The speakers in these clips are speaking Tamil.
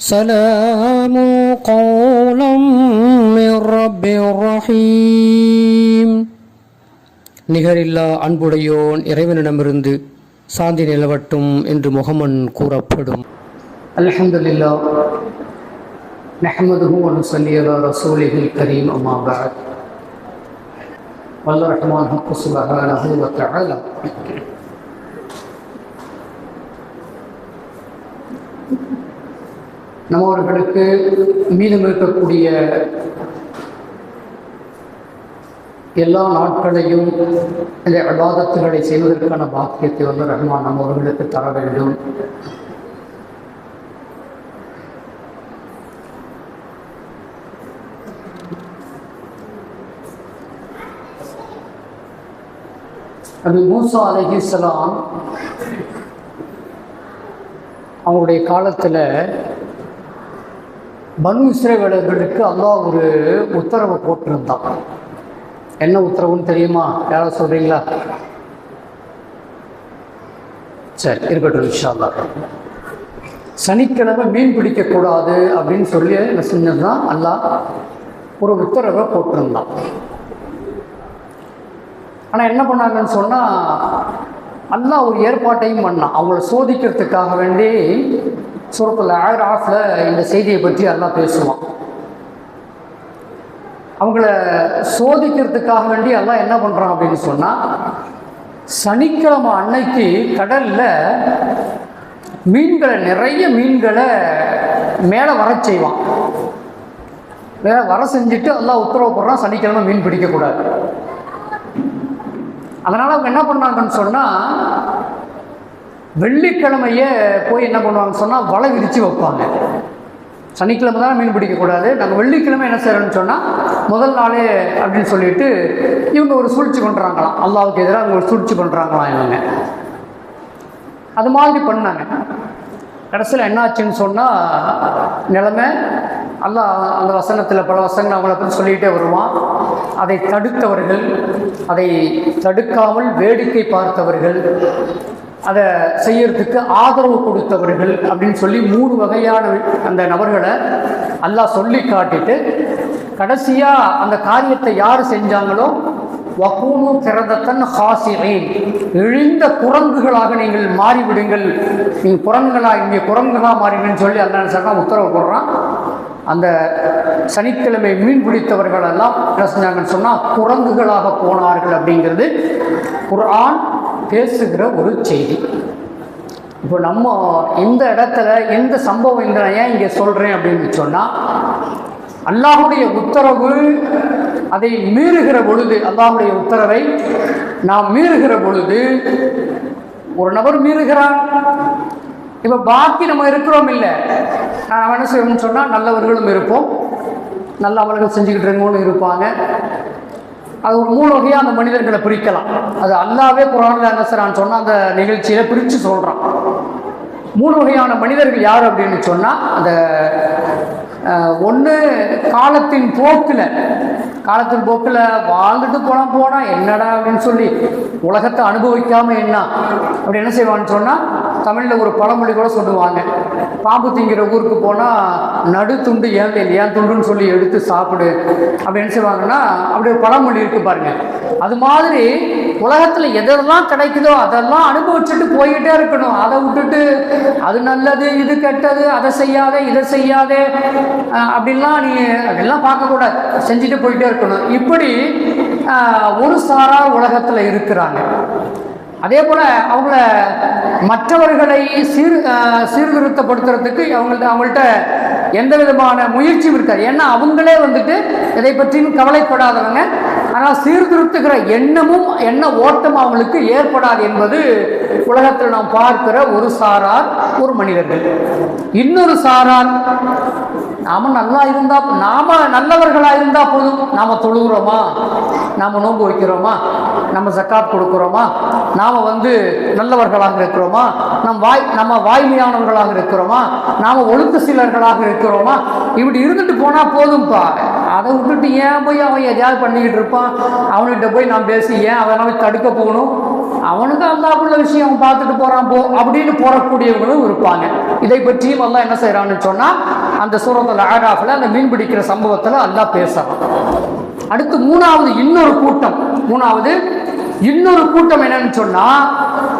سلام قولا من رب رحيم நிகரில்லா அன்புடையோன் இறைவனிடமிருந்து சாந்தி நிலவட்டும் என்று முகமன் கூறப்படும் அல்ஹம்துலில்லா நஹ்மதுஹு வ நுஸல்லி அலா ரசூலிஹில் கரீம் அம்மா பஅத் வல்ல ரஹ்மான் ஹக்கு சுப்ஹானஹு வ தஆலா நம்மவர்களுக்கு மீதம் இருக்கக்கூடிய எல்லா நாட்களையும் இந்த விவாதத்துகளை செய்வதற்கான பாக்கியத்தை வந்து ரஹ்மான் நம்மவர்களுக்கு தர வேண்டும். அது மூசா அலஹிஸ்லாம் அவங்களுடைய காலத்தில் பனு இஸ்ரேவேலர்களுக்கு அல்லாஹ் ஒரு உத்தரவை போட்டிருந்தான். என்ன உத்தரவுன்னு தெரியுமா? யாராவது சொல்கிறீங்களா சரி இருக்கட்டும் இன்ஷா சனிக்கிழமை மீன் பிடிக்கக்கூடாது அப்படின்னு சொல்லி என்ன செஞ்சதுதான் அல்லாஹ் ஒரு உத்தரவை போட்டிருந்தான். ஆனால் என்ன பண்ணாங்கன்னு சொன்னால் அல்லாஹ் ஒரு ஏற்பாட்டையும் பண்ணான். அவங்கள சோதிக்கிறதுக்காக வேண்டி சூரத்தில் ஆயிரம் ஆஃபில் இந்த செய்தியை பற்றி எல்லாம் பேசுவான் அவங்கள சோதிக்கிறதுக்காக வேண்டி எல்லாம் என்ன பண்ணுறான் அப்படின்னு சொன்னால் சனிக்கிழமை அன்னைக்கு கடலில் மீன்களை நிறைய மீன்களை மேலே வர செய்வான். மேலே வர செஞ்சுட்டு எல்லாம் உத்தரவு போடுறான் சனிக்கிழமை மீன் பிடிக்கக்கூடாது அதனால் அவங்க என்ன பண்ணாங்கன்னு சொன்னால் வெள்ளிக்கிழமையே போய் என்ன பண்ணுவாங்கன்னு சொன்னால் வலை விரித்து வைப்பாங்க. சனிக்கிழமை தான் மீன் பிடிக்கக்கூடாது நாங்கள் வெள்ளிக்கிழமை என்ன செய்கிறோன்னு சொன்னால் முதல் நாளே அப்படின்னு சொல்லிட்டு இவங்க ஒரு சூழ்ச்சி பண்ணுறாங்களாம் அல்லாவுக்கு எதிராக அவங்க ஒரு சூழ்ச்சி பண்ணுறாங்களாம் இவங்க. அது மாதிரி பண்ணாங்க. கடைசியில் என்னாச்சுன்னு சொன்னால் நிலைமை அல்லாஹ் அந்த வசனத்தில் பல வசனங்கள் அவங்கள பற்றி சொல்லிகிட்டே வருவான். அதை தடுத்தவர்கள் அதை தடுக்காமல் வேடிக்கை பார்த்தவர்கள் அதை செய்யறதுக்கு ஆதரவு கொடுத்தவர்கள் அப்படின்னு சொல்லி மூணு வகையான அந்த நபர்களை அல்லாஹ் சொல்லி காட்டிட்டு கடைசியாக அந்த காரியத்தை யார் செஞ்சாங்களோ வக்கூனு திறந்தத்தன் ஹாசிரேன். இழிந்த குரங்குகளாக நீங்கள் மாறிவிடுங்கள். நீங்கள் குரங்குகளாக இங்கே குரங்குகளாக மாறிடுன்னு சொல்லி அல்ல சொன்னால் உத்தரவு போடுறான். அந்த சனிக்கிழமை மீன் பிடித்தவர்கள் எல்லாம் என்ன செஞ்சாங்கன்னு சொன்னால் குரங்குகளாக போனார்கள் அப்படிங்கிறது குர்ஆன் பேசுகிற ஒரு செய்தி. இப்போ நம்ம இந்த இடத்துல எந்த சம்பவம் இந்த ஏன் இங்கே சொல்கிறேன் அப்படின்னு சொன்னால் அல்லாஹுடைய உத்தரவு அதை மீறுகிற பொழுது அல்லாஹுடைய உத்தரவை நாம் மீறுகிற பொழுது ஒரு நபர் மீறுகிறான். இப்போ பாக்கி நம்ம இருக்கிறோம் இல்லை. நான் என்ன செய்வோம்னு சொன்னால் நல்லவர்களும் இருப்போம். நல்ல அமல்கள் செஞ்சுக்கிட்டு இருக்கவங்களும் இருப்பாங்க. அது ஒரு மூணு வகையாக அந்த மனிதர்களை பிரிக்கலாம். அது அல்லாவே குரானில் என்ன நான் சொன்னால் அந்த நிகழ்ச்சியில் பிரித்து சொல்கிறான் மூணு வகையான மனிதர்கள் யார் அப்படின்னு சொன்னால் அந்த ஒன்று காலத்தின் போக்கில் காலத்தின் போக்கில் வாழ்ந்துட்டு போனால் போனால் என்னடா அப்படின்னு சொல்லி உலகத்தை அனுபவிக்காமல் என்ன? அப்படி என்ன செய்வான்னு சொன்னால் தமிழில் ஒரு பழமொழி கூட சொல்லுவாங்க. பாம்பு திங்கிற ஊருக்கு போனால் நடு துண்டு ஏன் ஏன் துண்டுன்னு சொல்லி எடுத்து சாப்பிடு. அப்படி என்ன செய்வாங்கன்னா அப்படி ஒரு பழமொழி இருக்குது பாருங்கள் அது மாதிரி உலகத்தில் எதெல்லாம் கிடைக்குதோ அதெல்லாம் அனுபவிச்சுட்டு போய்கிட்டே இருக்கணும். அதை விட்டுட்டு அது நல்லது இது கெட்டது அதை செய்யாத இதை செய்யாதே அப்படின்லாம் நீ அதெல்லாம் பார்க்கக்கூடாது செஞ்சுட்டு போயிட்டே இருக்கணும். இப்படி ஒரு சாரா உலகத்தில் இருக்கிறாங்க. அதே போல் அவங்கள மற்றவர்களை சீர் சீர்திருத்தப்படுத்துறதுக்கு அவங்கள்ட்ட அவங்கள்ட்ட எந்த விதமான முயற்சியும் இருக்காது. ஏன்னா அவங்களே வந்துட்டு இதை பற்றியும் கவலைப்படாதவங்க. ஆனால் சீர்திருத்துகிற எண்ணமும் எண்ண ஓட்டம் அவங்களுக்கு ஏற்படாது என்பது உலகத்தில் நாம் பார்க்கிற ஒரு சாரார் ஒரு மனிதர்கள். இன்னொரு சாரார் நாம நல்லா இருந்தா நாம நல்லவர்களா இருந்தா போதும். நாம தொழுகிறோமா? நாம நோன்பு வைக்கிறோமா? நம்ம ஜக்காத் கொடுக்குறோமா? நாம வந்து நல்லவர்களாக இருக்கிறோமா? நம் வாய் நம்ம வாய்மையானவர்களாக இருக்கிறோமா? நாம ஒழுக்க சீலர்களாக இருக்கிறோமா? இப்படி இருந்துட்டு போனா போதும்ப்பா அதை விட்டுட்டு ஏன் போய் அவன் எதையாவது பண்ணிக்கிட்டு இருப்பான்? அவன்கிட்ட போய் நான் பேசி ஏன் அவனை தடுக்க போகணும்? அவனுக்கு அல்லாஹ்வுள்ள விஷயம் அவன் பார்த்துட்டு போகிறான் போ அப்படின்னு போகக்கூடியவங்களும் இருப்பாங்க. இதை பற்றியும் அல்லாஹ் என்ன செய்கிறான்னு சொன்னால் அந்த சூரத்தில் ஆடாஃபில் அந்த மீன் பிடிக்கிற சம்பவத்தில் அல்லாஹ் பேசுகிறான் அடுத்து மூணாவது இன்னொரு கூட்டம். மூணாவது இன்னொரு கூட்டம் என்னன்னு சொன்னா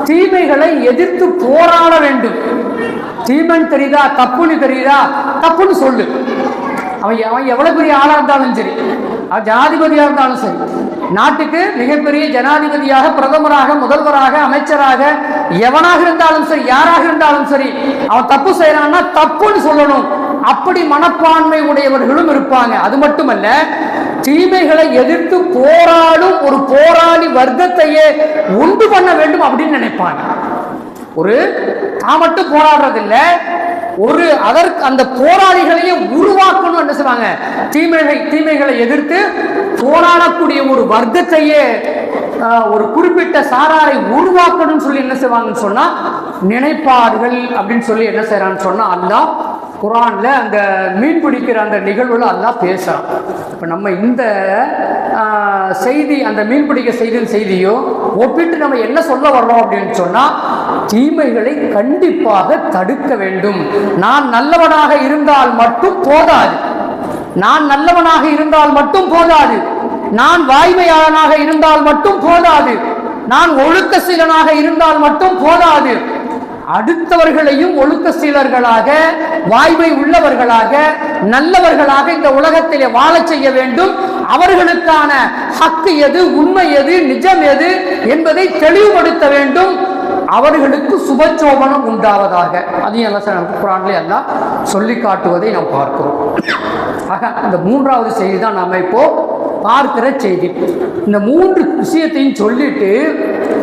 தீமைகளை எதிர்த்து போராட வேண்டும். தீமன் தெரியுதா? தப்புன்னு தெரியுதா? தப்புன்னு சொல்லு. அவன் அவன் எவ்வளவு பெரிய ஆளா இருந்தாலும் சரி. அவன் ஜனாதிபதியா இருந்தாலும் சரி. நாட்டுக்கு மிகப்பெரிய ஜனாதிபதியாக பிரதமராக முதல்வராக அமைச்சராக எவனாக இருந்தாலும் சரி யாராக இருந்தாலும் சரி அவன் தப்பு செய்யறான்னா தப்புன்னு சொல்லணும். அப்படி மனப்பான்மை உடையவர்களும் இருப்பாங்க. அது மட்டுமல்ல தீமைகளை எதிர்த்து போராடும் ஒரு போராளி வர்க்கத்தையே உண்டு பண்ண வேண்டும் அப்படின்னு நினைப்பாங்க. ஒரு தான் மட்டும் போராடுறதில்ல ஒரு அதற்கு அந்த போராளிகளையே உருவாக்கணும் என்ன செய்வாங்க தீமைகளை தீமைகளை எதிர்த்து போராடக்கூடிய ஒரு வர்க்கத்தையே ஒரு குறிப்பிட்ட சாராரை உருவாக்கணும்னு சொல்லி என்ன செய்வாங்கன்னு சொன்னா நினைப்பார்கள் அப்படின்னு சொல்லி என்ன செய்யறான்னு சொன்னா அல்லாஹ் குரானில் அந்த மீன் பிடிக்கிற அந்த நிகழ்வுல அதெல்லாம் பேசுகிறான் இப்போ நம்ம இந்த செய்தி அந்த மீன் பிடிக்க செய்தியின் செய்தியும் ஒப்பிட்டு நம்ம என்ன சொல்ல வர்றோம் அப்படின்னு சொன்னால் தீமைகளை கண்டிப்பாக தடுக்க வேண்டும். நான் நல்லவனாக இருந்தால் மட்டும் போதாது. நான் நல்லவனாக இருந்தால் மட்டும் போதாது. நான் வாய்மையாளனாக இருந்தால் மட்டும் போதாது. நான் ஒழுக்க சீலனாக இருந்தால் மட்டும் போதாது. அடுத்தவர்களையும் ஒழுக்க சீலர்களாக வாய்மை உள்ளவர்களாக நல்லவர்களாக இந்த உலகத்திலே வாழச் செய்ய வேண்டும். அவர்களுக்கான ஹக்கு எது உண்மை எது நிஜம் எது என்பதை தெளிவுபடுத்த வேண்டும். அவர்களுக்கு சுபச்சோபனம் உண்டாவதாக. அதையும் எல்லாம் நமக்கு குரான்லே எல்லாம் சொல்லி காட்டுவதை நாம் பார்க்கிறோம். ஆக இந்த மூன்றாவது செய்தி தான் நாம இப்போ பார்க்கிற செய்தி. இந்த மூன்று விஷயத்தையும் சொல்லிட்டு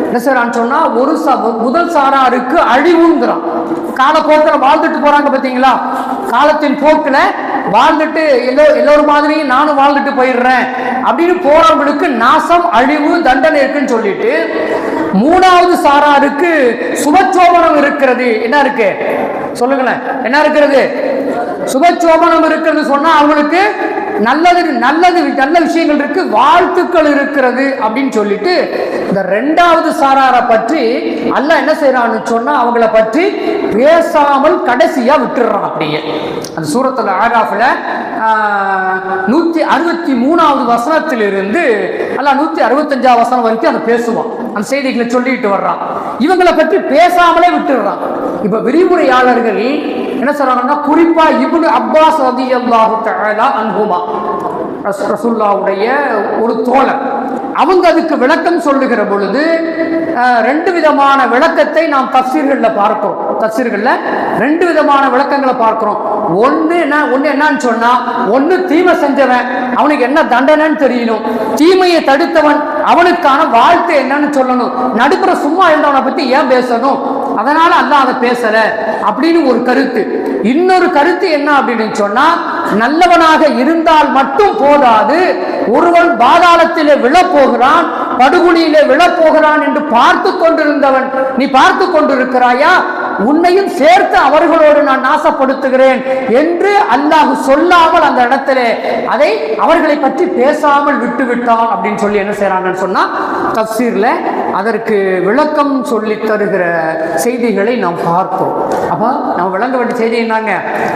என்ன செய்றான்னு சொன்னா ஒரு சா முதல் சாராருக்கு அழிவுங்கிறான். காலப்போக்கில் வாழ்ந்துட்டு போறாங்க பார்த்தீங்களா? காலத்தின் போக்கில் வாழ்ந்துட்டு எல்லோ எல்லோரும் மாதிரியும் நானும் வாழ்ந்துட்டு போயிடுறேன். அப்படின்னு போறவங்களுக்கு நாசம் அழிவு தண்டனை இருக்குன்னு சொல்லிட்டு மூணாவது சாராருக்கு சுபச்சோபனம் இருக்கிறது. என்ன இருக்கு? சொல்லுங்களேன். என்ன இருக்கிறது? சுபச்சோபனம் இருக்குன்னு சொன்னா அவங்களுக்கு நல்லது நல்லது நல்ல விஷயங்கள் இருக்கு வாழ்த்துக்கள் இருக்கிறது அப்படின்னு சொல்லிட்டு இந்த ரெண்டாவது சாராரை பற்றி அல்ல என்ன செய்யறான்னு சொன்னா அவங்கள பற்றி பேசாமல் கடைசியா விட்டுடுறான் அப்படியே. அந்த சூரத்துல ஆகாஃபில் நூற்றி அறுபத்தி மூணாவது வசனத்திலிருந்து அல்ல நூற்றி அறுபத்தஞ்சாவது வசனம் வரைக்கும் அதை பேசுவான். அந்த செய்திகளை சொல்லிட்டு வர்றான். இவங்களை பற்றி பேசாமலே விட்டுடுறான் இப்ப விரிவுரையாளர்கள் என்ன சொல்றாங்கன்னா குறிப்பா இப்னு அப்பாஸ் ரதியல்லாஹு அல்லாஹு அன்ஹுமா ரஸ்- ஒரு தோழர். அவங்க அதுக்கு விளக்கம் சொல்லுகிற பொழுது ரெண்டு விதமான விளக்கத்தை நாம் தஃசீர்களில் பார்க்கிறோம் தஃசீர்களில் ரெண்டு விதமான விளக்கங்களை பார்க்கிறோம். ஒன்று என்ன ஒன்று என்னன்னு சொன்னால் ஒன்று தீமை செஞ்சவன் அவனுக்கு என்ன தண்டனைன்னு தெரியணும். தீமையை தடுத்தவன் அவனுக்கான வாழ்த்து என்னன்னு சொல்லணும். நடுப்புற சும்மா இருந்தவனை பற்றி ஏன் பேசணும்? அதனால் அல்ல அதை பேசலை அப்படின்னு ஒரு கருத்து. இன்னொரு கருத்து என்ன அப்படின்னு சொன்னால் நல்லவனாக இருந்தால் மட்டும் போதாது ஒருவன் பாதாளத்திலே போகிறான் படுகொலியிலே விழப்போகிறான் என்று பார்த்து கொண்டிருந்தவன். நீ பார்த்து கொண்டிருக்கிறாயா? உன்னையும் சேர்த்து அவர்களோடு நான் நாசப்படுத்துகிறேன் என்று அல்லாஹு சொல்லாமல் அந்த இடத்திலே அதை அவர்களை பற்றி பேசாமல் விட்டுவிட்டான் அப்படின்னு சொல்லி என்ன செய்யறாங்கன்னு சொன்னா தப்சீர்ல அதற்கு விளக்கம் சொல்லி தருகிற செய்திகளை நாம் பார்ப்போம் அப்போ நம்ம விளங்க வேண்டிய செய்தி என்னங்க?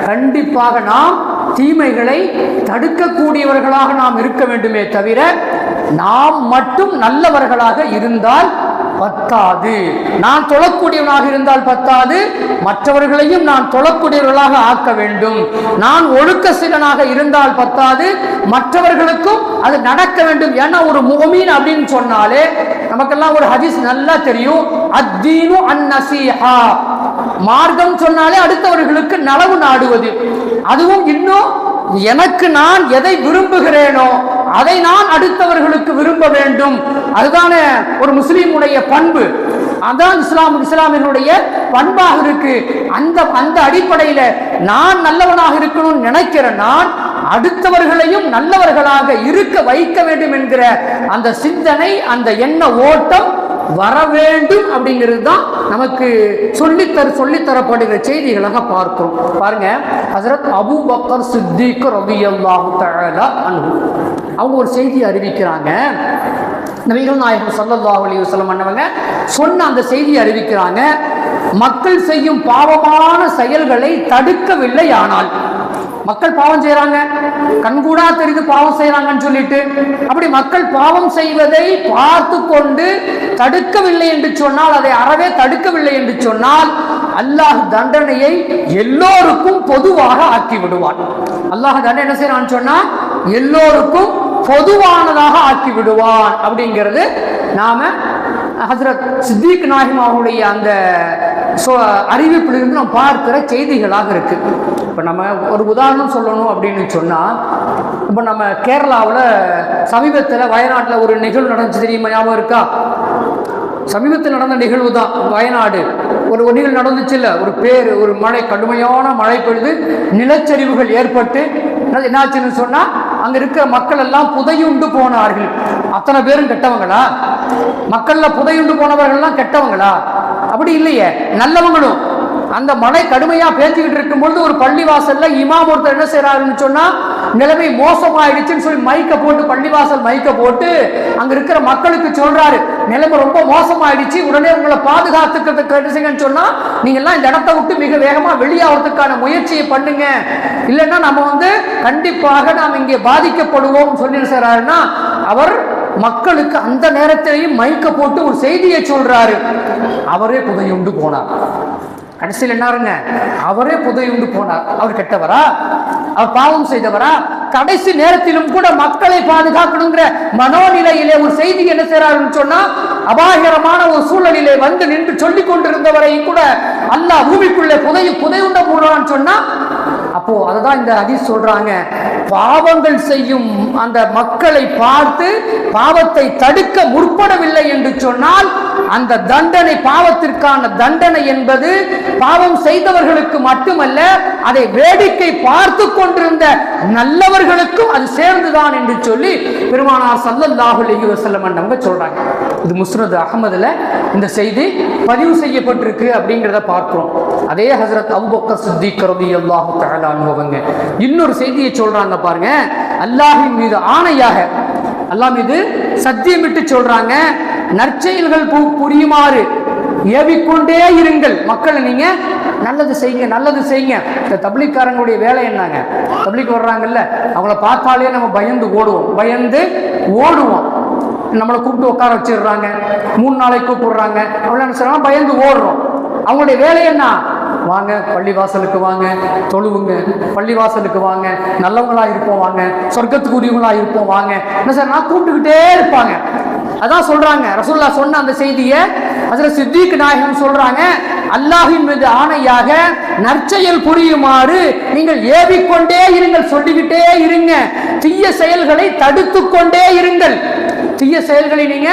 கண்டிப்பாக நாம் தீமைகளை தடுக்கக்கூடியவர்களாக நாம் இருக்க வேண்டுமே தவிர நாம் மட்டும் நல்லவர்களாக இருந்தால் பத்தாது. நான் தொழக்கூடியவனாக இருந்தால் பத்தாது. மற்றவர்களையும் நான் தொழக்கூடியவர்களாக ஆக்க வேண்டும். நான் ஒழுக்க சீலனாக இருந்தால் பத்தாது. மற்றவர்களுக்கும் அது நடக்க வேண்டும் ஏன்னா ஒரு முகமீன் அப்படின்னு சொன்னாலே நமக்கெல்லாம் ஒரு ஹதீஸ் நல்லா தெரியும். அத்தீனு அந்நசீஹா மார்க்கம் சொன்னாலே அடுத்தவர்களுக்கு நலவு நாடுவது. அதுவும் இன்னும் எனக்கு நான் எதை விரும்புகிறேனோ அதை நான் அடுத்தவர்களுக்கு விரும்ப வேண்டும். அதுதானே ஒரு முஸ்லீமுடைய பண்பு. அதான் இஸ்லாம் இஸ்லாமியர்களுடைய பண்பாக இருக்கு. அந்த அந்த அடிப்படையில நான் நல்லவனாக இருக்கணும்னு நினைக்கிற நான் அடுத்தவர்களையும் நல்லவர்களாக இருக்க வைக்க வேண்டும் என்கிற அந்த சிந்தனை அந்த எண்ண ஓட்டம் வர வேண்டும் அப்படிங்கிறது தான் நமக்கு சொல்லித்தர சொல்லித்தரப்படுகிற செய்திகளாக பார்க்கிறோம். பாருங்க ஹசரத் அபு பக்கர் சித்திக் ரலியல்லாஹு தஆலா அன்ஹு. அவங்க ஒரு செய்தி அறிவிக்கிறாங்க. நபிகள் நாயகம் ஸல்லல்லாஹு அலி வஸல்லம் அண்ணவங்க சொன்ன அந்த செய்தியை அறிவிக்கிறாங்க மக்கள் செய்யும் பாவமான செயல்களை தடுக்கவில்லை ஆனால் மக்கள் பாவம் செய்யறாங்க கண்கூடா தெரிந்து பாவம் செய்யறாங்கன்னு சொல்லிட்டு அப்படி மக்கள் பாவம் செய்வதை பார்த்து கொண்டு தடுக்கவில்லை என்று சொன்னால் அதை அறவே தடுக்கவில்லை என்று சொன்னால் அல்லாஹ் தண்டனையை எல்லோருக்கும் பொதுவாக ஆக்கி விடுவான் அல்லாஹ் தண்டனை என்ன செய்யறான்னு சொன்னா எல்லோருக்கும் பொதுவானதாக ஆக்கி விடுவான் அப்படிங்கிறது நாம ஹசரத் சித்திக் நாயிம் அவருடைய அந்த ஸோ அறிவிப்பிலிருந்து நாம் பார்க்கிற செய்திகளாக இருக்கு. இப்போ நம்ம ஒரு உதாரணம் சொல்லணும் அப்படின்னு சொன்னால் இப்போ நம்ம கேரளாவில் சமீபத்தில் வயநாட்டில் ஒரு நிகழ்வு நடந்துச்சு தெரியுமா? ஞாபகம் இருக்கா? சமீபத்தில் நடந்த நிகழ்வு தான் வயநாடு. ஒரு ஒரு நிகழ்வு நடந்துச்சுல்ல? ஒரு பேர் ஒரு மழை கடுமையான மழை பொழுது நிலச்சரிவுகள் ஏற்பட்டு என்னாச்சுன்னு சொன்னால் அங்க இருக்கிற மக்கள் எல்லாம் புதையுண்டு போனார்கள். அத்தனை பேரும் கெட்டவங்களா? மக்கள்ல புதையுண்டு போனவர்கள்லாம் கெட்டவங்களா? அப்படி இல்லையே. நல்லவங்களும் அந்த மழை கடுமையா பேஞ்சுக்கிட்டு இருக்கும் பொழுது ஒரு பள்ளிவாசல்ல இமாம் ஒருத்தர் என்ன செய்யறாருன்னு சொன்னா நிலைமை மோசமாயிடுச்சுன்னு சொல்லி மைக்க போட்டு பள்ளிவாசல் மைக்க போட்டு அங்க இருக்கிற மக்களுக்கு சொல்றாரு. நிலைமை ரொம்ப மோசமாயிடுச்சு. உடனே உங்களை பாதுகாத்துக்கிறதுக்கு என்ன சொன்னா நீங்க எல்லாம் இந்த இடத்த விட்டு மிக வேகமா வெளியாகிறதுக்கான முயற்சியை பண்ணுங்க. இல்லைன்னா நம்ம வந்து கண்டிப்பாக நாம் இங்கே பாதிக்கப்படுவோம் சொல்லி என்ன செய்றாருன்னா அவர் மக்களுக்கு அந்த நேரத்திலையும் மைக்க போட்டு ஒரு செய்தியை சொல்றாரு. அவரே புதையுண்டு போனார். கடைசியில் என்னாருங்க அவரே புதையுண்டு போனார். அவர் கெட்டவரா? அவர் பாவம் செய்தவரா? கடைசி நேரத்திலும் கூட மக்களை பாதுகாக்கணுங்கிற மனோநிலையிலே ஒரு செய்தி என்ன செய்யறாருன்னு சொன்னா அபாயகரமான ஒரு சூழலிலே வந்து நின்று சொல்லிக் கொண்டிருந்தவரை கூட அல்லாஹ் பூமிக்குள்ளே புதை புதையுண்ட போடுறான்னு சொன்னா அப்போ அதுதான் இந்த அதிர் சொல்றாங்க. பாவங்கள் செய்யும் அந்த மக்களை பார்த்து பாவத்தை தடுக்க முற்படவில்லை என்று சொன்னால் அந்த தண்டனை பாவத்திற்கான தண்டனை என்பது பாவம் செய்தவர்களுக்கு மட்டுமல்ல அதை வேடிக்கை பார்த்து கொண்டிருந்த நல்லவர்களுக்கும் அது சேர்ந்துதான் என்று சொல்லி பெருமானார் சல்லல்லாஹு அலைஹி வஸல்லம் சொல்றாங்க. இது முஸ்னத் அகமதுல இந்த செய்தி பதிவு செய்யப்பட்டிருக்கு அப்படிங்கிறத பார்க்குறோம். அதே ஹசரத் அபுபக்கர் சித்திக் ரலியல்லாஹு தஆலா இன்னொரு செய்தியை சொல்கிறாங்க பாருங்க. அல்லாஹின் மீது ஆணையாக அல்லாஹ் மீது சத்தியமிட்டு சொல்கிறாங்க நற்செயல்கள் பூ புரியுமாறு ஏவிக்கொண்டே இருங்கள். மக்களை நீங்க நல்லது செய்யுங்க நல்லது செய்யுங்க. இந்த தப்லீக்காரங்களுடைய வேலை என்னங்க? தப்லீக் வர்றாங்கல்ல அவங்கள பார்த்தாலே நம்ம பயந்து ஓடுவோம். பயந்து ஓடுவோம். நம்மளை கூப்பிட்டு உட்கார வச்சிடுறாங்க. மூணு நாளைக்கு கூப்பிடுறாங்க. அவ்வளோ என்ன பயந்து ஓடுறோம். அவங்களுடைய வேலை என்ன? வாங்க பள்ளிவாசலுக்கு வாங்க தொழுவுங்க. பள்ளிவாசலுக்கு வாங்க நல்லவங்களா இருப்போம் வாங்க. சொர்க்கத்துக்கு உரியவங்களா இருப்போம் வாங்க. என்ன சார்? நான் கூப்பிட்டுக்கிட்டே இருப்பாங்க. அதான் சொல்றாங்க. ரசூல்லா சொன்ன அந்த செய்தியை அதுல சித்திக் நாயகம் சொல்றாங்க. அல்லாஹின் மீது ஆணையாக நற்செயல் புரியுமாறு நீங்கள் ஏவிக்கொண்டே இருங்கள். சொல்லிக்கிட்டே இருங்க. தீய செயல்களை தடுத்து கொண்டே இருங்கள். தீய செயல்களை நீங்க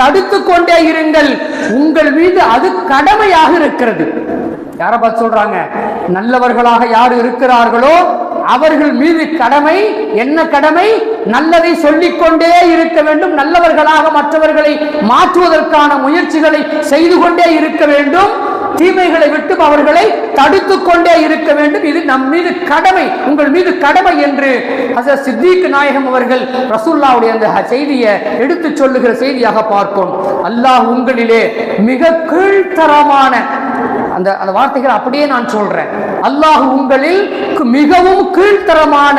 தடுத்து கொண்டே இருங்கள். உங்கள் மீது அது கடமையாக இருக்கிறது. யார பார்த்து சொல்றாங்க? நல்லவர்களாக யார் இருக்கிறார்களோ அவர்கள் மீது கடமை என்ன கடமை? நல்லதை சொல்லிக்கொண்டே இருக்க வேண்டும். நல்லவர்களாக மற்றவர்களை மாற்றுவதற்கான முயற்சிகளை செய்து கொண்டே இருக்க வேண்டும். தீமைகளை விட்டு அவர்களை தடுத்துக் கொண்டே இருக்க வேண்டும். இது நம் மீது கடமை உங்கள் மீது கடமை என்று ஹசரத் சித்திக் நாயகம் அவர்கள் ரசூல்லாவுடைய அந்த செய்தியை எடுத்து சொல்லுகிற செய்தியாக பார்ப்போம். அல்லாஹ் உங்களிலே மிக கீழ்த்தரமான அந்த அந்த வார்த்தைகள் அப்படியே நான் சொல்றேன். அல்லாஹ் உங்களில் மிகவும் கீழ்த்தரமான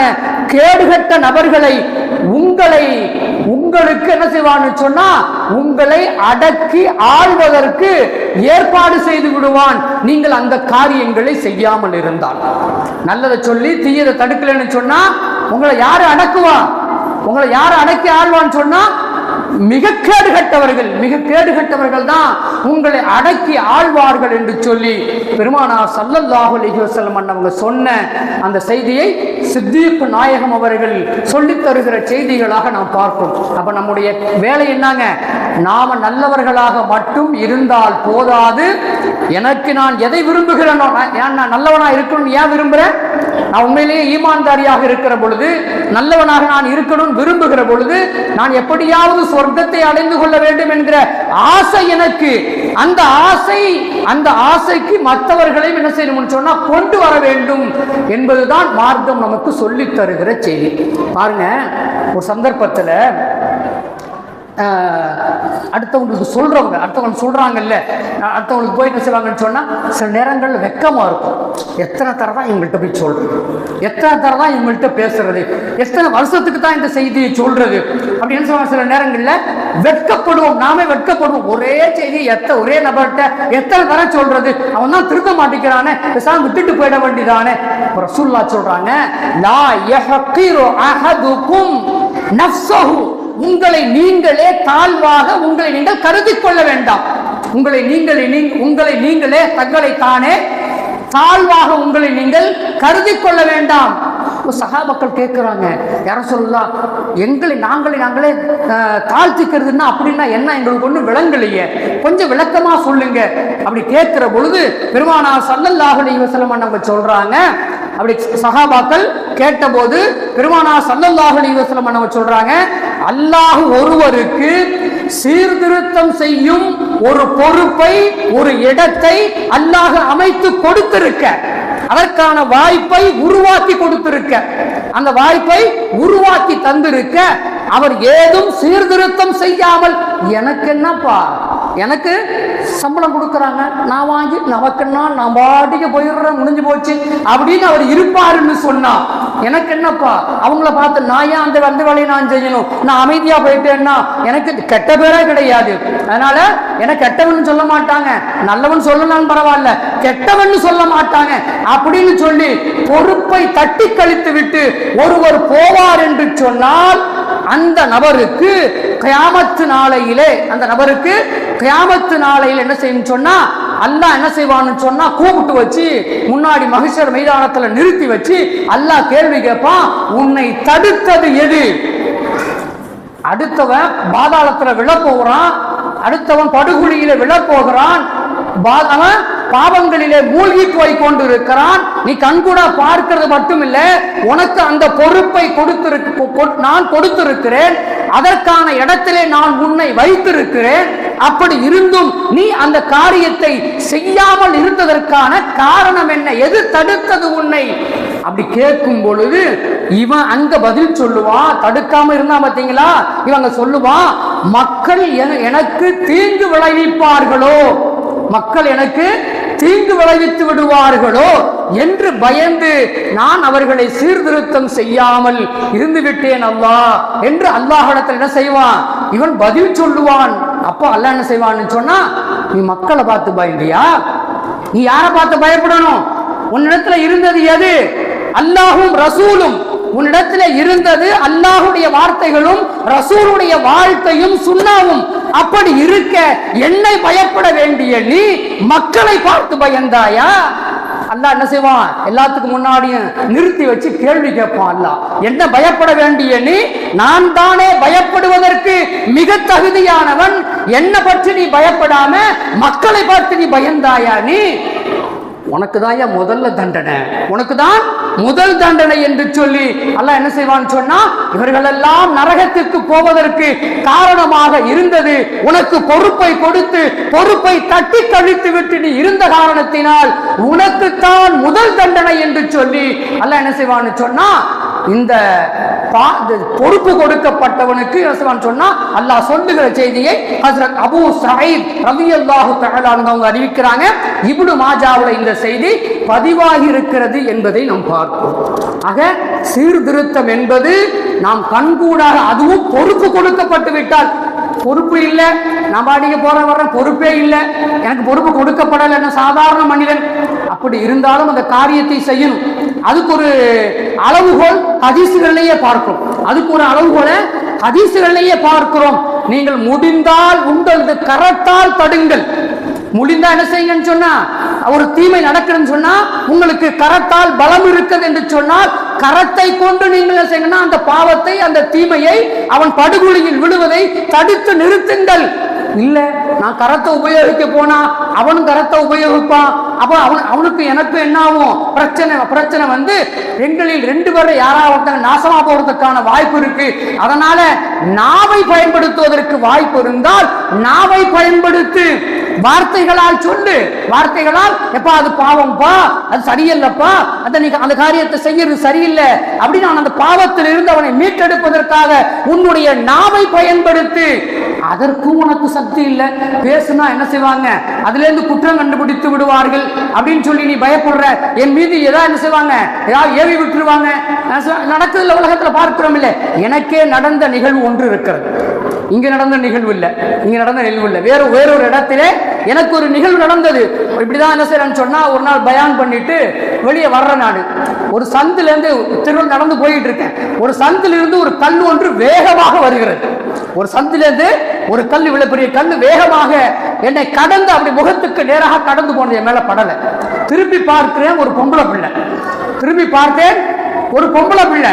கேடுகட்ட நபர்களை உங்களை உங்களுக்கு என்ன செய்வான்னு சொன்னா உங்களை அடக்கி ஆள்வதற்கு ஏற்பாடு செய்து விடுவான். நீங்கள் அந்த காரியங்களை செய்யாமல் இருந்தால். நல்லதை சொல்லி தீயதை தடுக்கலைன்னு சொன்னா உங்களை யாரு அடக்குவா? உங்களை யாரு அடக்கி ஆள்வான்னு சொன்னா மிக கேடுகட்டவர்கள் மிக கேடுகட்டவர்கள் தான் உங்களை அடக்கி ஆழ்வார்கள் என்று சொல்லி பெருமானார் சல்லல்லாஹு அலிஹசல்லம் வஸல்லம் அவங்க சொன்ன அந்த செய்தியை சித்திப்பு நாயகம் அவர்கள் சொல்லித் தருகிற செய்திகளாக நாம் பார்ப்போம். அப்ப நம்முடைய வேலை என்னங்க? நாம நல்லவர்களாக மட்டும் இருந்தால் போதாது. எனக்கு நான் எதை விரும்புகிறேனோ நான் ஏன் நான் நல்லவனா இருக்கணும்னு ஏன் விரும்புறேன் நான் உண்மையிலேயே ஈமான்தாரியாக இருக்கிற பொழுது நல்லவனாக நான் இருக்கணும் விரும்புகிற பொழுது நான் எப்படியாவது சொர்க்கத்தை அடைந்து கொள்ள வேண்டும் என்கிற ஆசை எனக்கு. அந்த ஆசை அந்த ஆசைக்கு மற்றவர்களையும் என்ன செய்யணும்னு சொன்னா கொண்டு வர வேண்டும் என்பதுதான் மார்க்கம் நமக்கு சொல்லி தருகிற செய்தி. பாருங்க ஒரு சந்தர்ப்பத்தில் அடுத்தவங்களுக்கு சொல்றவங்க அடுத்தவங்க சொல்றாங்கல்ல அடுத்தவங்களுக்கு போய் என்ன செய்வாங்கன்னு சொன்னா சில நேரங்கள் வெக்கமா இருக்கும். எத்தனை தர தான் இவங்கள்ட்ட போய் சொல்றது? எத்தனை தர தான் இவங்கள்ட்ட பேசுறது? எத்தனை வருஷத்துக்கு தான் இந்த செய்தியை சொல்றது? அப்படின்னு சொல்லுவாங்க சில நேரங்கள்ல வெட்கப்படுவோம். நாமே வெட்கப்படுவோம். ஒரே செய்தி எத்த ஒரே நபர்கிட்ட எத்தனை தர சொல்றது? அவன் தான் திருத்த மாட்டேங்கிறானே பேசாம விட்டுட்டு போயிட வேண்டியதானே. ரசூல்லா சொல்றாங்க லா யஹ்கிரு அஹதுக்கும் நஃப்ஸஹு. உங்களை நீங்களே தாழ்வாக உங்களை நீங்கள் கருதி கொள்ள வேண்டாம். உங்களை நீங்களே உங்களை நீங்களே தங்களை தானே தாழ்வாக உங்களை நீங்கள் கருதி கொள்ள வேண்டாம். இப்ப சகாபாக்கள் கேட்குறாங்க யாரும் சொல்லலாம் எங்களை நாங்களே நாங்களே தாழ்த்திக்கிறதுன்னா அப்படின்னா என்ன? எங்களுக்கு ஒன்றும் விளங்கலையே. கொஞ்சம் விளக்கமா சொல்லுங்க. அப்படி கேட்கிற பொழுது பெருமானா சல்லல்லாஹுலி அலைஹி நம்ம சொல்றாங்க. அப்படி சகாபாக்கள் கேட்டபோது பெருமானா சல்லல்லாஹுலி அலைஹி நம்ம சொல்றாங்க அல்லாஹ் ஒருவருக்கு சீர்திருத்தம் செய்யும் ஒரு பொறுப்பை ஒரு இடத்தை அல்லாஹ் அமைத்து கொடுத்திருக்க. அதற்கான வாய்ப்பை உருவாக்கி கொடுத்திருக்க. அந்த வாய்ப்பை உருவாக்கி தந்திருக்க. அவர் ஏதும் சீர்திருத்தம் செய்யாமல் எனக்கு என்னப்பா? எனக்கு சம்பளம் கொடுக்குறாங்க. நான் வாங்கி நமக்குன்னா நான் பாட்டிக்கு போயிடுறேன் முடிஞ்சு போச்சு. அப்படின்னு அவர் இருப்பாருன்னு சொன்னா எனக்கு என்னப்பா? அவங்கள பார்த்து நான் ஏன் அந்த வந்த வேலையை நான் செய்யணும்? நான் அமைதியா போயிட்டேன்னா எனக்கு கெட்ட பேரே கிடையாது. அதனால எனக்கு கெட்டவன் சொல்ல மாட்டாங்க. நல்லவன் சொல்லலாம் பரவாயில்ல. கெட்டவன் சொல்ல மாட்டாங்க. அப்படின்னு சொல்லி பொறுப்பை தட்டி கழித்து விட்டு ஒருவர் போவார் என்று சொன்னால் அந்த நபருக்கு கியாமத்து நாளையிலே அந்த நபருக்கு கியாமத்து நாளையில் என்ன செய்யணும் சொன்னா அல்லாஹ் என்ன செய்வான்னு சொன்னா கூப்பிட்டு வச்சு முன்னாடி மகிஷர் மைதானத்துல நிறுத்தி வச்சு அல்லாஹ் கேள்வி கேட்பான் உன்னை தடுத்தது எது? அடுத்தவன் பாதாளத்துல விழ போகிறான் அடுத்தவன் படுகுழியில விழ போகிறான் பா- அவன் பாவங்களிலே மூழ்கி போய் கொண்டிருக்கிறான். நீ கண்கூடா பார்க்கிறது மட்டும் இல்ல உனக்கு அந்த பொறுப்பை கொடுத்திருக்கு கொ- நான் கொடுத்திருக்கிறேன். அதற்கான இடத்திலே நான் உன்னை வைத்திருக்கிறேன். அப்படி இருந்தும் நீ அந்த காரியத்தை செய்யாமல் இருந்ததற்கான காரணம் என்ன? எது தடுத்தது உன்னை? அப்படி கேட்கும் பொழுது இவன் அங்க பதில் சொல்லுவான் தடுக்காம இருந்தா பாத்தீங்களா? இவங்க சொல்லுவான் மக்கள் என- எனக்கு தீங்கு விளைவிப்பார்களோ? மக்கள் எனக்கு தீங்கு விளைவித்து விடுவார்களோ என்று பயந்து நான் அவர்களை சீர்திருத்தம் செய்யாமல் இருந்து விட்டேன் அல்லா என்று அல்லாஹிடத்தில் என்ன செய்வான்? இவன் பதில் சொல்லுவான். அப்போ அல்லாஹ் என்ன செய்வான்னு சொன்னா நீ மக்களை பார்த்து பயந்தியா? நீ யாரை பார்த்து பயப்படணும்? உன்னிடத்துல இருந்தது எது? அல்லாஹும் ரசூலும் உன்னிடத்துல இருந்தது அல்லாஹுடைய வார்த்தைகளும் ரசூலுடைய வாழ்க்கையும் சுண்ணாவும். அப்படி இருக்க என்னை பயப்பட வேண்டிய நீ மக்களை பார்த்து பயந்தாயா? அல்லா என்ன செய்வான்? எல்லாத்துக்கும் முன்னாடியும் நிறுத்தி வச்சு கேள்வி கேட்பான் அல்லா என்ன பயப்பட வேண்டிய நீ? நான் தானே பயப்படுவதற்கு மிக தகுதியானவன். என்ன பற்றி நீ பயப்படாம மக்களை பார்த்து நீ பயந்தாயா நீ? உனக்கு தான் முதல்ல தண்டனை. உனக்கு தான் முதல் தண்டனை என்று சொல்லி அல்லாஹ் என்ன செய்வான்னு சொன்னா இவர்களெல்லாம் நரகத்திற்கு போவதற்கு காரணமாக இருந்தது. உனக்கு பொறுப்பை கொடுத்து பொறுப்பை தட்டி கழித்து விட்டு நீ இருந்த காரணத்தினால் உனக்கு தான் முதல் தண்டனை என்று சொல்லி அல்லாஹ் என்ன செய்வான்னு சொன்னா இந்த பொறுப்பு கொடுக்கப்பட்டவனுக்கு சொன்னா அல்லாஹ் சொல்லுகிற செய்தியை ஹஸ்ரத் அபு சயீத் ரலியல்லாஹு தஆலா அவங்க அறிவிக்கிறாங்க. இப்னு மாஜாவுல இந்த செய்தி பதிவாகி இருக்கிறது என்பதை நாம் பார்ப்போம். ஆக சீர்திருத்தம் என்பது நாம் கண்கூடாக அதுவும் பொறுப்பு கொடுக்கப்பட்டு விட்டால் பொறுப்பு இல்லை நம்ம அடிக்க போற வர்ற பொறுப்பே இல்லை எனக்கு பொறுப்பு கொடுக்கப்படலை என்ன சாதாரண மனிதன். அப்படி இருந்தாலும் அந்த காரியத்தை செய்யணும். அதுக்கு ஒரு அளவுகோல் ஹதீசுகளிலேயே பார்க்கிறோம். அதுக்கு ஒரு அளவுகோலை ஹதீசுகளிலேயே பார்க்கிறோம். நீங்கள் முடிந்தால் உங்களது கரத்தால் தடுங்கள். முடிந்தா என்ன செய்யுங்கன்னு சொன்னா ஒரு தீமை நடக்குதுன்னு சொன்னா உங்களுக்கு கரத்தால் பலம் இருக்குது என்று சொன்னால் கரத்தை கொண்டு நீங்கள் செய்யணும் அந்த பாவத்தை அந்த தீமையை அவன் படுகொலியில் விழுவதை தடுத்து நிறுத்துங்கள். இல்ல நான் கரத்தை உபயோகிக்க போனா அவனும் கரத்தை உபயோகிப்பான். அப்ப அவன் அவனுக்கு எனக்கு என்ன ஆகும்? பிரச்சனை பிரச்சனை வந்து எங்களில் ரெண்டு பேரை யாராவது நாசமா போறதுக்கான வாய்ப்பு இருக்கு. அதனால நாவை பயன்படுத்துவதற்கு வாய்ப்பு இருந்தால் நாவை பயன்படுத்து. வார்த்தைகளால் சொல்லு. வார்த்தைகளால் எப்பா அது பாவம்ப்பா அது சரியில்லைப்பா அந்த நீ அந்த காரியத்தை செய்யறது சரியில்லை அப்படின்னு நான் அந்த பாவத்தில் இருந்து அவனை மீட்டெடுப்பதற்காக உன்னுடைய நாவை பயன்படுத்தி. அதற்கும் உனக்கு சக்தி இல்லை. பேசுனா என்ன செய்வாங்க? அதுல இருந்து குற்றம் கண்டுபிடித்து விடுவார்கள் அப்படின்னு சொல்லி நீ பயப்படுற. என் மீது ஏதாவது என்ன செய்வாங்க? ஏதாவது ஏவி விட்டுருவாங்க. நான் நடக்குதுல உலகத்துல பார்க்கிறோம் இல்லை எனக்கே நடந்த நிகழ்வு ஒன்று இருக்கிறது. இங்க நடந்த நிகழ்வு இல்லை. இங்க நடந்த நிகழ்வு இல்லை. வேற வேறொரு இடத்திலே எனக்கு ஒரு நிகழ்வு நடந்தது. இப்படிதான் என்ன செய்யறேன்னு சொன்னா ஒரு நாள் பயான் பண்ணிட்டு வெளியே வர்ற நான். ஒரு சந்துல இருந்து திருவள்ளூர் நடந்து போயிட்டு இருக்கேன். ஒரு சந்தில இருந்து ஒரு கல் ஒன்று வேகமாக வருகிறது. ஒரு சந்தில இருந்து ஒரு கல் இவ்வளவு பெரிய கல் வேகமாக என்னை கடந்து அப்படி முகத்துக்கு நேராக கடந்து போனது என் மேல படலை. திரும்பி பார்க்கிறேன் ஒரு பொம்பளை பிள்ளை. திரும்பி பார்த்தேன் ஒரு பொம்பளை பிள்ளை.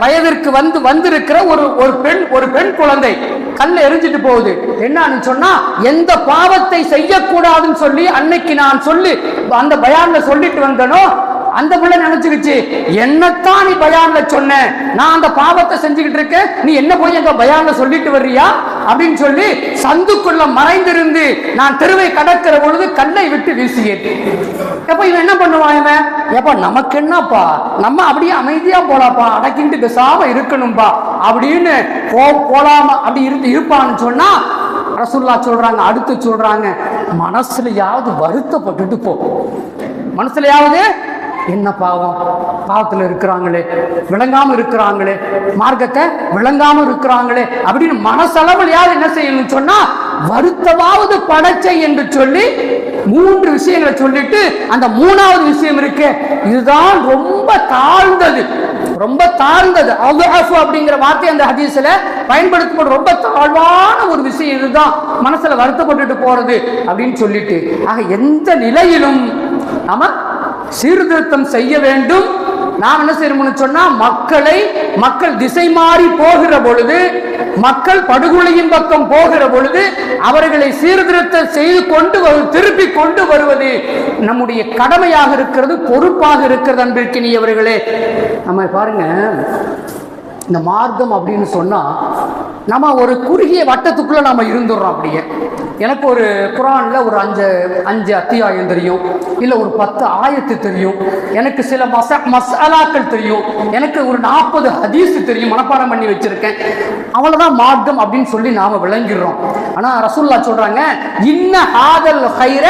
வயதிற்கு வந்து வந்திருக்கிற ஒரு ஒரு பெண் ஒரு பெண் குழந்தை கல்ல எரிஞ்சிட்டு போகுது. என்னன்னு சொன்னா எந்த பாவத்தை செய்யக்கூடாதுன்னு சொல்லி அன்னைக்கு நான் சொல்லி அந்த பயான்ல சொல்லிட்டு வந்தனோ அந்த பிள்ளை நினைச்சுக்கிச்சு என்னத்தான் நீ பயான்ல சொன்ன? நான் அந்த பாவத்தை செஞ்சுக்கிட்டு இருக்கேன். நீ என்ன போய் எங்க பயான்ல சொல்லிட்டு வர்றியா? அப்படின்னு சொல்லி சந்துக்குள்ள மறைந்திருந்து நான் தெருவை கடக்கிற பொழுது கல்லை விட்டு வீசியேன். எப்ப இவன் என்ன பண்ணுவான் இவன்? எப்ப நமக்கு என்னப்பா? நம்ம அப்படியே அமைதியா போலாப்பா. அடக்கிட்டு பேசாம இருக்கணும்பா. அப்படின்னு போ போலாம அப்படி இருந்து இருப்பான்னு சொன்னா ரசுல்லா சொல்றாங்க அடுத்து சொல்றாங்க மனசுலயாவது வருத்தப்பட்டுட்டு போ. மனசுலயாவது என்ன பாவம்? பாவத்தில் இருக்கிறாங்களே விளங்காம இருக்கிறாங்களே மார்க்கத்தை விளங்காம இருக்கிறாங்களே அப்படின்னு மனசளவுலையாவது என்ன செய்யணும்னு சொன்னா வருத்தமாவது படைச்சை என்று சொல்லி மூன்று விஷயங்களை சொல்லிட்டு அந்த மூணாவது விஷயம் இருக்கு. இதுதான் ரொம்ப தாழ்ந்தது. ரொம்ப தாழ்ந்தது. அல்லாஹு அப்படிங்கிற வார்த்தை அந்த ஹதீஸ்ல பயன்படுத்தப்படும் ரொம்ப தாழ்வான ஒரு விஷயம் இதுதான். மனசுல வருத்தப்பட்டுட்டு போறது அப்படின்னு சொல்லிட்டு. ஆக எந்த நிலையிலும் நம்ம சீர்திருத்தம் செய்ய வேண்டும். நாம் என்ன செய்யணும்னு சொன்னா மக்களை மக்கள் திசை மாறி போகிற பொழுது மக்கள் படுகொலையின் பக்கம் போகிற பொழுது அவர்களை சீர்திருத்தம் செய்து கொண்டு வரு- திருப்பி கொண்டு வருவது நம்முடைய கடமையாக இருக்கிறது பொறுப்பாக இருக்கிறது அன்பிற்கினியவர்களே. நம்ம பாருங்க இந்த மார்க்கம் அப்படின்னு சொன்னால் நம்ம ஒரு குறுகிய வட்டத்துக்குள்ள நாம் இருந்துடுறோம் அப்படியே. எனக்கு ஒரு குரான்ல ஒரு அஞ்சு அஞ்சு அத்தியாயம் தெரியும் இல்லை ஒரு பத்து ஆயத்து தெரியும் எனக்கு சில மச மசாலாக்கள் தெரியும் எனக்கு ஒரு நாற்பது ஹதீஸ் தெரியும் மனப்பாடம் பண்ணி வச்சிருக்கேன். அவ்வளோதான் மார்க்கம் அப்படின்னு சொல்லி நாம விளங்கிடுறோம். ஆனா ரசூல்லா சொல்றாங்க இன்ன ஆதல் ஹைர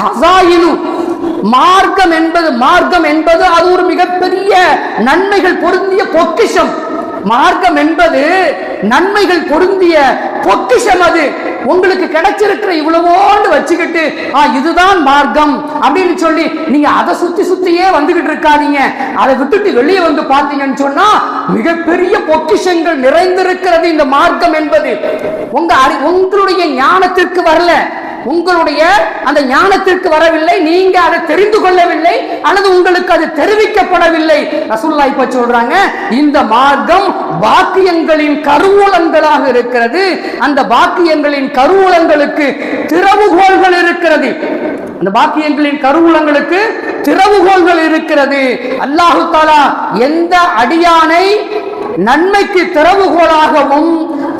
ஹசாயினு மார்க்கம் என்பது மார்க்கம் என்பது அது ஒரு மிகப்பெரிய நன்மைகள் பொருந்திய பொக்கிஷம். மார்க்கம் என்பது நன்மைகள் பொருந்திய பொக்கிஷம் அது. உங்களுக்கு கிடைச்சிருக்கிற இவ்வளவோண்டு வச்சுக்கிட்டு ஆ இதுதான் மார்க்கம் அப்படின்னு சொல்லி நீங்க அதை சுத்தி சுத்தியே வந்துகிட்டு இருக்காதீங்க. அதை விட்டுட்டு வெளியே வந்து பார்த்தீங்கன்னு சொன்னா மிகப்பெரிய பொக்கிஷங்கள் நிறைந்திருக்கிறது இந்த மார்க்கம் என்பது. உங்க அறி- உங்களுடைய ஞானத்திற்கு வரல. உங்களுடைய அந்த ஞானத்திற்கு வரவில்லை நீங்க அதை தெரிந்து கொள்ளவில்லை அல்லது உங்களுக்கு அது தெரிவிக்கப்படவில்லை. ரசூல்லா இப்ப சொல்றாங்க இந்த மார்க்கம் பாக்கியங்களின் கருவூலங்களாக இருக்கிறது. அந்த பாக்கியங்களின் கருவூலங்களுக்கு திறவுகோள்கள் இருக்கிறது. அந்த பாக்கியங்களின் கருவூலங்களுக்கு திறவுகோள்கள் இருக்கிறது. அல்லாஹு தாலா எந்த அடியானை நன்மைக்கு திறவுகோலாகவும்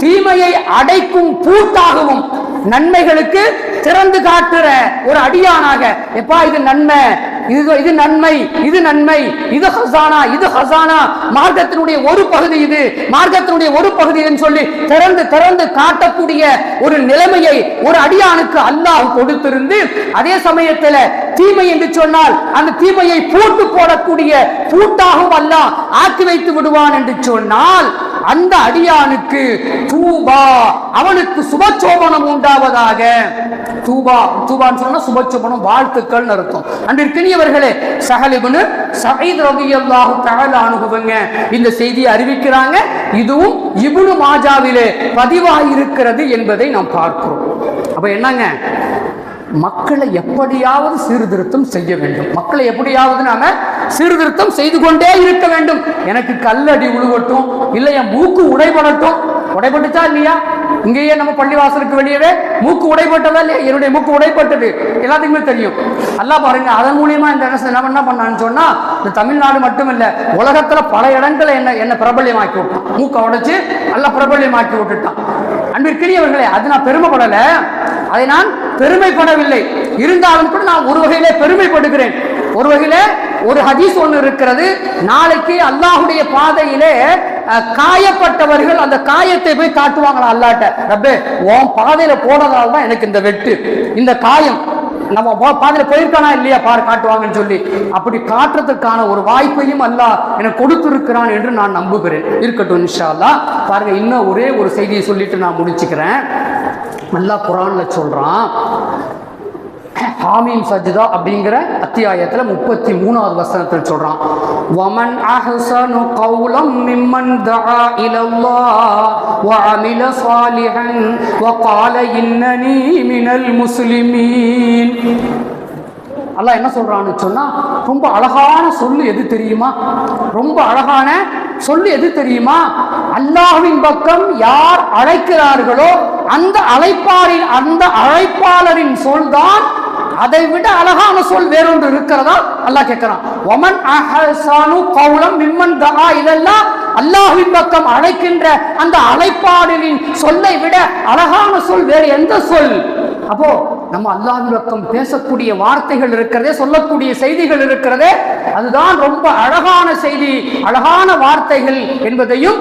தீமையை அடைக்கும் பூட்டாகவும் நன்மைகளுக்கு திறந்து காட்டுற ஒரு அடியானாக எப்பா இது நன்மை இது இது நன்மை இது நன்மை இது ஹசானா இது ஹசானா மார்க்கத்தினுடைய ஒரு பகுதி இது மார்க்கத்தினுடைய ஒரு பகுதி சொல்லி திறந்து திறந்து காட்டக்கூடிய ஒரு நிலைமையை ஒரு அடியானுக்கு அல்லாஹ் கொடுத்திருந்து அதே சமயத்தில் தீமை என்று சொன்னால் அந்த தீமையை பூட்டு போடக்கூடிய பூட்டாகவும் அல்லாஹ் ஆக்கி வைத்து விடுவான் என்று சொன்னால் அந்த அடியானுக்கு தூபா அவனுக்கு சுபச்சோபனம் உண்டாவதாக. தூபா தூபான்னு சொன்னா சுபச்சோபனம் வாழ்த்துக்கள் அர்த்தம். அன்பிற்கினியவர்களே சஹலிபுனு சயீத் ரலியல்லாஹு தகவல் அனுபவங்க இந்த செய்தியை அறிவிக்கிறாங்க. இதுவும் இபுனு மாஜாவிலே பதிவாயிருக்கிறது என்பதை நாம் பார்க்கிறோம். அப்ப என்னங்க? மக்களை எப்படியாவது சீர்திருத்தம் செய்ய வேண்டும். மக்களை எப்படியாவது நாம சீர்திருத்தம் செய்து கொண்டே இருக்க வேண்டும். எனக்கு கல்லடி உழுகட்டும் இல்லை என் மூக்கு உடைபடட்டும். உடைபட்டுச்சா இல்லையா? இங்கேயே நம்ம பள்ளிவாசலுக்கு வெளியவே மூக்கு உடைபட்டதா இல்லையா? என்னுடைய மூக்கு உடைப்பட்டது எல்லாத்துக்குமே தெரியும். நல்லா பாருங்க அதன் மூலியமா இந்த அரசு நம்ம என்ன பண்ணான்னு சொன்னா இந்த தமிழ்நாடு மட்டும் இல்ல உலகத்துல பல இடங்களை என்ன என்ன பிரபல்யமாக்கி விட்டான். மூக்கை உடைச்சு நல்லா பிரபல்யமாக்கி விட்டுட்டான். அன்பிற்கினியவர்களே அது நான் பெருமைப்படல. அதை நான் பெருமைப்படவில்லை. இருந்தாலும் கூட நான் ஒரு வகையிலே பெருமைப்படுகிறேன். ஒரு வகையில ஒரு ஹதீஸ் ஒன்று இருக்கிறது. நாளைக்கு அல்லாஹுடைய பாதையிலே காயப்பட்டவர்கள் அந்த காயத்தை போய் காட்டுவாங்களா அல்லாட்ட? ரப்பே உன் பாதையில போனதால தான் எனக்கு இந்த வெட்டு இந்த காயம். நம்ம பாதையில போயிருக்கானா இல்லையா? பாரு காட்டுவாங்கன்னு சொல்லி. அப்படி காட்டுறதுக்கான ஒரு வாய்ப்பையும் அல்லாஹ் எனக்கு கொடுத்திருக்கிறான் என்று நான் நம்புகிறேன். இருக்கட்டும் இன்ஷா அல்லாஹ் பாருங்க இன்னும் ஒரே ஒரு செய்தியை சொல்லிட்டு நான் முடிச்சுக்கிறேன். நல்லா குரான்ல சொல்றான் ஹாமீம் சஜிதா அப்படிங்கிற அத்தியாயத்தில் முப்பத்தி மூணாவது வசனத்தில் சொல்றான். வமன் அஹ்சனு கௌலம் மிம்மன் தஆ இலல்லாஹ் வஅமில சாலிஹன் வகால இன்னனி மினல் முஸ்லிமீன். அல்லாஹ் என்ன சொல்றான்னு சொன்னா ரொம்ப அழகான சொல்லு எது தெரியுமா? ரொம்ப அழகான சொல்லு எது தெரியுமா? அல்லாஹ்வின் பக்கம் யார் அழைக்கிறார்களோ அந்த அழைப்பாரின் அந்த அழைப்பாளரின் சொல்தான் அதை விட அழகான சொல் வேறொன்று இருக்கிறதா? அல்லாஹ் கேட்கிறான். ஒமன் அஹசானு கௌலம் மிம்மன் தஹா இதெல்லாம் அல்லாஹின் பக்கம் அழைக்கின்ற அந்த அழைப்பாளரின் சொல்லை விட அழகான சொல் வேறு எந்த சொல்? அப்போ நம்ம அல்லாஹின் பக்கம் பேசக்கூடிய வார்த்தைகள் இருக்கிறதே சொல்லக்கூடிய செய்திகள் இருக்கிறதே அதுதான் ரொம்ப அழகான செய்தி அழகான வார்த்தைகள் என்பதையும்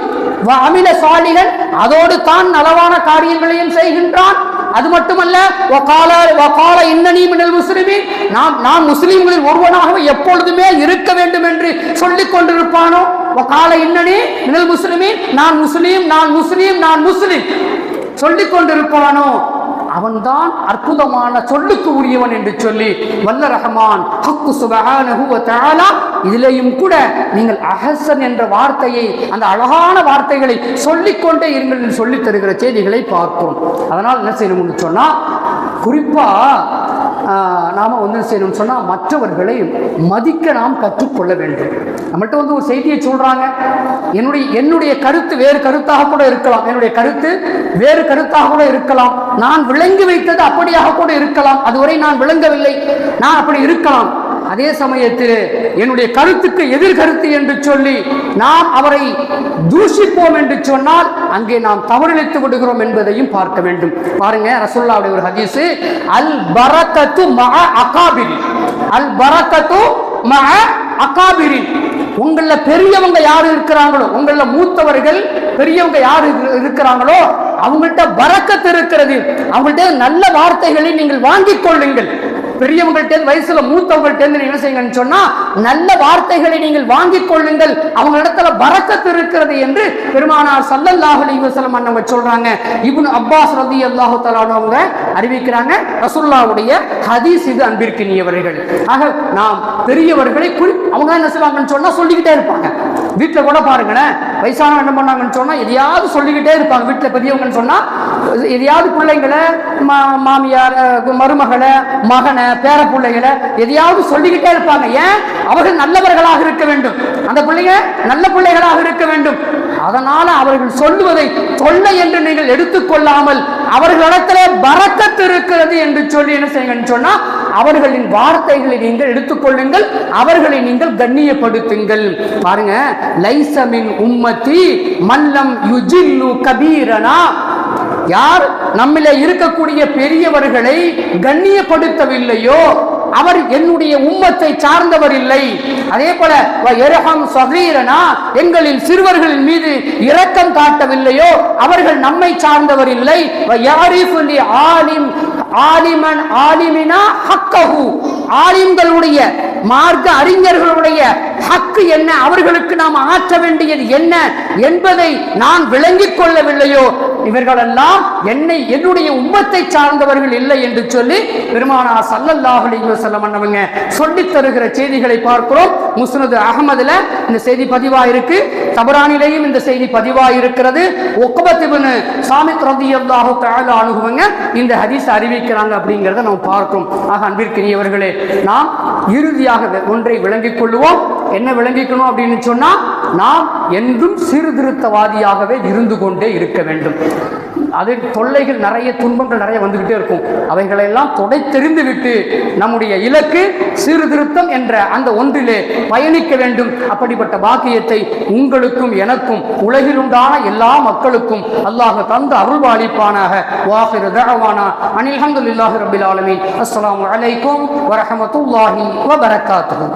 அமில சாலிகள் அதோடு தான் நலவான காரியங்களையும் செய்கின்றான். அது மட்டுமல்ல வகால வகால இன்னனி மினல் முஸ்லிமீன் நாம் நாம் முஸ்லிம்களில் ஒருவனாக எப்பொழுதுமே இருக்க வேண்டும் என்று சொல்லிக் கொண்டிருப்பானோ? வகால இன்னனி மினல் முஸ்லிமீன் நான் முஸ்லீம் நான் முஸ்லீம் நான் முஸ்லிம். சொல்லிக் கொண்டிருப்பானோ? அவன்தான் அற்புதமான சொல்லுக்கு உரியவன் என்று சொல்லி வல்ல ரஹமான் ஹக்கு சுபஹானஹு இதிலேயும் கூட நீங்கள் அஹசன் என்ற வார்த்தையை அந்த அழகான வார்த்தைகளை சொல்லிக்கொண்டே இருங்கள் என்று சொல்லித் தருகிற செய்திகளை பார்ப்போம் அதனால் என்ன செய்யணும்னு சொன்னா குறிப்பா நாம வந்து செய்யணும்னு சொன்னால் மற்றவர்களை மதிக்க நாம் கற்றுக்கொள்ள வேண்டும். நம்மள்கிட்ட வந்து ஒரு செய்தியை சொல்கிறாங்க என்னுடைய என்னுடைய கருத்து வேறு கருத்தாக கூட இருக்கலாம். என்னுடைய கருத்து வேறு கருத்தாக கூட இருக்கலாம். நான் விளங்கி வைத்தது அப்படியாக கூட இருக்கலாம். அதுவரை நான் விளங்கவில்லை. நான் அப்படி இருக்கலாம். அதே சமயத்தில் என்னுடைய கருத்துக்கு எதிர் கருத்து என்று சொல்லி நாம் அவரை தூஷிப்போம் என்று சொன்னால் அங்கே நாம் தவறிழைத்து விடுகிறோம் என்பதையும் பார்க்க வேண்டும். பாருங்க ரசுல்லாவுடைய ஒரு ஹதீஸ் அல் பரக்கத்து மக அகாபிரி. அல் பரக்கத்து மக அகாபிரி உங்களில் பெரியவங்க யார் இருக்கிறாங்களோ உங்களில் மூத்தவர்கள் பெரியவங்க யார் இரு- இருக்கிறாங்களோ அவங்கள்ட்ட பரக்கத்து இருக்கிறது. அவங்கள்ட்ட நல்ல வார்த்தைகளை நீங்கள் வாங்கிக் கொள்ளுங்கள். பெரியவங்கள்ட்ட வயசுல மூத்தவங்கள்ட்ட இருந்து நீங்க என்ன செய்யுங்கன்னு சொன்னா நல்ல வார்த்தைகளை நீங்கள் வாங்கிக் கொள்ளுங்கள். அவங்க இடத்துல பறக்கத்து இருக்கிறது என்று பெருமானார் சல்லல்லாஹ் அலிவசலம் வஸல்லம் அண்ணவங்க சொல்றாங்க. இப்னு அப்பாஸ் ரதி அல்லாஹு அவங்க அறிவிக்கிறாங்க. ரசுல்லாவுடைய ஹதீஸ் இது அன்பிற்கினியவர்கள். ஆக நாம் பெரியவர்களை குறி அவங்க என்ன செய்வாங்கன்னு சொன்னா சொல்லிக்கிட்டே இருப்பாங்க. வீட்டில் கூட பாருங்களேன் வயசானவங்க என்ன பண்ணாங்கன்னு சொன்னால் எதையாவது சொல்லிக்கிட்டே இருப்பாங்க. வீட்டில் பெரியவங்கன்னு சொன்னால் எதையாவது பிள்ளைங்களை மா- மாமியார் மருமகளை மகனை பேர பிள்ளைகளை எதையாவது சொல்லிக்கிட்டே இருப்பாங்க. ஏன்? அவர்கள் நல்லவர்களாக இருக்க வேண்டும். அந்த பிள்ளைங்க நல்ல பிள்ளைகளாக இருக்க வேண்டும். அதனால் அவர்கள் சொல்லுவதை தொல்லை என்று நீங்கள் எடுத்துக்கொள்ளாமல் அவர்களிடத்திலே பறக்கத்து இருக்கிறது என்று சொல்லி என்ன செய்யுங்கன்னு சொன்னா அவர்களின் வார்த்தைகளை நீங்கள் எடுத்துக்கொள்ளுங்கள் அவர்களை நீங்கள் கண்ணியப்படுத்துங்கள். பாருங்க லைசமின் உம்மத்தி மல்லம் யுஜில்லு கபீரனா. யார் நம்மில இருக்கக்கூடிய பெரியவர்களை கண்ணியப்படுத்தவில்லையோ அவர் என்னுடைய உம்மத்தை சார்ந்தவர் இல்லை. அதே போல வ எங்களில் சிறுவர்களின் மீது இரக்கம் காட்டவில்லையோ? அவர்கள் நம்மை சார்ந்தவர் இல்லை. வ ஆலிம் ஆலிமன் ஆலிமினா ஹக்கஹு. ஆலிம்களுடைய மார்க்க அறிஞர்களுடைய ஹக்கு என்ன? அவர்களுக்கு நாம் ஆற்ற வேண்டியது என்ன? என்பதை நான் விளங்கிக் கொள்ளவில்லையோ? இவர்களெல்லாம் என்னை என்னுடைய உம்மத்தை சார்ந்தவர்கள் இல்லை என்று சொல்லி பெருமானா சல்லல்லாஹலி அலைஹி வஸல்லம் அன்னவங்க சொல்லித் தருகிற செய்திகளை பார்க்கிறோம். முஸ்னது அகமதுல இந்த செய்தி பதிவா இருக்கு தபரானிலேயும் இந்த செய்தி பதிவா இருக்கிறது ஒக்கபத் இப்னு சாமித் ரலியல்லாஹு தஆலா அணுகுவங்க இந்த ஹதீஸ் அறிவிக்கிறாங்க அப்படிங்கிறத நாம் பார்க்கிறோம். ஆக அன்பிற்கினியவர்களே நாம் இறுதியாக ஒன்றை விளங்கிக் கொள்வோம் என்ன விளங்கிக்கணும் அப்படின்னு சொன்னா நாம் என்றும் சீர்திருத்தவாதியாகவே இருந்து கொண்டே இருக்க வேண்டும். அது தொல்லைகள் நிறைய துன்பங்கள் நிறைய வந்துகிட்டே இருக்கும். அவைகளெல்லாம் தொடை தெரிந்து விட்டு நம்முடைய இலக்கு சீர்திருத்தம் என்ற அந்த ஒன்றிலே பயணிக்க வேண்டும். அப்படிப்பட்ட பாக்கியத்தை உங்களுக்கும் எனக்கும் உலகில் உண்டான எல்லா மக்களுக்கும் அல்லாஹ் தந்து அருள்வாளிப்பானாக. வாஹிரு தகவானா அனில் ஹம்துலில்லாஹி ரபில் ஆலமின். அஸ்லாம் அலைக்கும் வரஹ்மத்துல்லாஹி வபரகாத்துஹு.